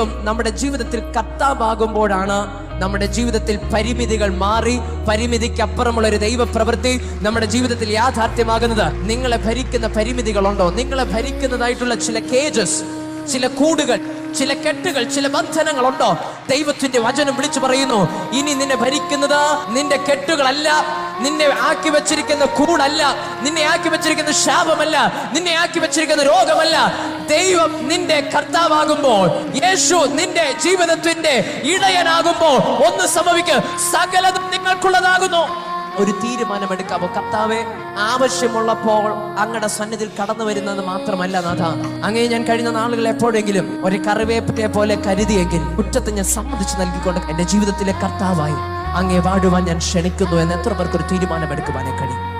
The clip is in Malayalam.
ദൈവം നമ്മുടെ ജീവിതത്തിൽ കത്താവാകുമ്പോഴാണ് നമ്മുടെ ജീവിതത്തിൽ പരിമിതികൾ മാറി പരിമിതിക്കപ്പുറമുള്ള ഒരു ദൈവപ്രവൃത്തി നമ്മുടെ ജീവിതത്തിൽ യാഥാർത്ഥ്യമാകുന്നത്. നിങ്ങളെ ഭരിക്കുന്ന പരിമിതികളുണ്ടോ? നിങ്ങളെ ഭരിക്കുന്നതായിട്ടുള്ള ചില കേജസ് ചില കൂടുകൾ ചില കെട്ടുകൾ ചില ബന്ധനങ്ങളുണ്ടോ? ദൈവത്തിന്റെ വചനം വിളിച്ചു പറയുന്നു ഇനി നിന്നെ ഭരിക്കുന്നത് നിന്റെ കെട്ടുകളല്ല നിന്നെ ആക്കി വെച്ചിരിക്കുന്ന കൂടല്ല നിന്നെ ആക്കി വെച്ചിരിക്കുന്ന ശാപമല്ല നിന്നെ ആക്കി വെച്ചിരിക്കുന്ന രോഗമല്ല. ദൈവം നിന്റെ കർത്താവാകുമ്പോൾ യേശു നിന്റെ ജീവിതത്തിന്റെ ഇടയനാകുമ്പോൾ ഒന്ന് സംഭവിക്കുക സകലതും നിങ്ങൾക്കുള്ളതാകുന്നു. ഒരു തീരുമാനമെടുക്കാമോ? കർത്താവെ ആവശ്യമുള്ളപ്പോൾ അങ്ങയുടെ സന്നിധിയിൽ കടന്നു വരുന്നത് മാത്രമല്ല നാഥ. അങ്ങേ ഞാൻ കഴിഞ്ഞ നാളുകൾ എപ്പോഴെങ്കിലും ഒരു കറിവേപ്പറ്റയെ പോലെ കരുതിയെങ്കിൽ കുറ്റത്തെ ഞാൻ സമ്മതിച്ചു നൽകിക്കൊണ്ട് എന്റെ ജീവിതത്തിലെ കർത്താവായി അങ്ങേ വാടുവാൻ ഞാൻ ക്ഷണിക്കുന്നു എന്ന് എത്ര പേർക്കൊരു തീരുമാനമെടുക്കുവാനേ കഴിയും.